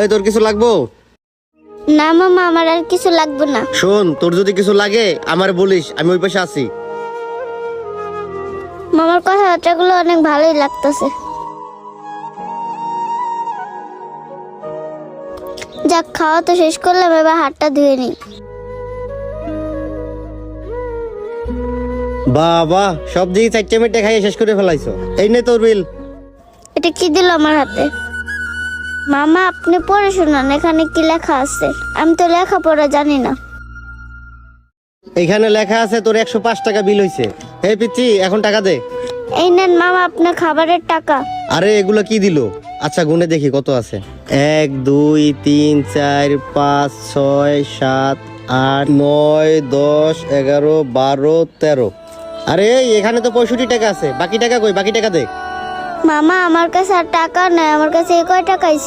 এই তোর কিছু লাগবো? না মামা আমার আর কিছু লাগবে না। শোন তোর যদি কিছু লাগে আমার বলিস আমি ওই পাশে আছি। মামার কথাবার্তাগুলো অনেক ভালোই লাগতেছে। যাক খাওয়া তো শেষ করলাম এবার হাতটা ধুয়ে নিই। বাবা সব দিকে চারটে মেটে খাইয়ে শেষ করে ফেলাইছো। এই নে তোর বিল এটা কি দিল আমার হাতে? মামা আপনি পড়ে শোনান এখানে কি লেখা আছে? আমি তো লেখাপড়া জানি না। এখানে লেখা আছে তোর একশো পাঁচ টাকা বিল হয়েছে হে পিচ্ছি এখন টাকা দে। এই নেন মামা আপনার খাবারের টাকা। আরে এগুলো কি দিল? আচ্ছা গুনে দেখি কত আছে। এক দুই তিন চার পাঁচ ছয় সাত আট নয় দশ এগারো বারো তেরো। আরে এখানে তো পঁয়ষট্টি টাকা আছে। বাকি টাকা কই? বাকি টাকা দে। মামা আমার কাছে আর টাকা নাই। আমার কাছে এই কয় টাকাই ছিল?